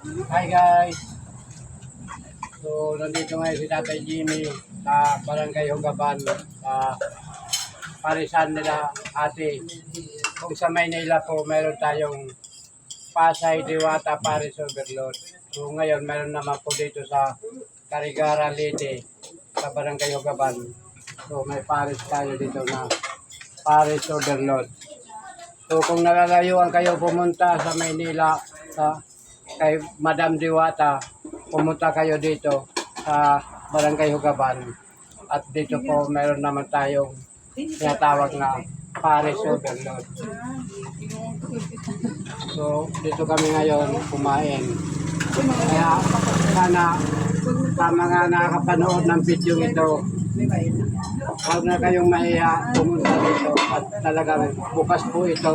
Hi guys! So, nandito ngayon si Tatay Jimmy sa Barangay Hugaban sa parisan nila ate. Kung sa Maynila po, meron tayong Pasay Diwata Paris Overload. So, ngayon, meron naman po dito sa Carigara Leyte sa Barangay Hugaban. So, may Paris tayo dito na Paris Overload. So kung nalalayuan kayo pumunta sa Maynila sa kay Madam Diwata, pumunta kayo dito sa Barangay Hugaban. At dito po meron naman tayong tinatawag na Paris Overload. So dito kami ngayon kumain. Kaya sana sa mga nakakapanood ng video ito, Huwag na kayong mahiya pumunta dito at talagang bukas po ito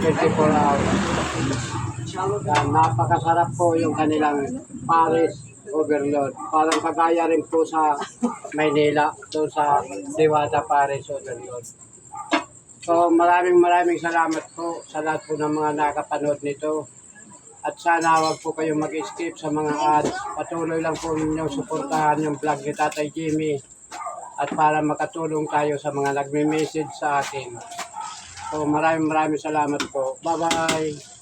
24 hours. Yan, napakasarap po yung kanilang Paris Overload. Parang kagaya rin po sa Maynila, doon sa Diwata Paris Overload. So maraming maraming salamat po sa lahat po ng mga nakapanood nito. At sana wag po kayong mag-skip sa mga ads. Patuloy lang po ninyong suportahan yung vlog ni Tatay Jimmy at para makatulong tayo sa mga nagme-message sa atin. So maraming maraming salamat po. Bye-bye!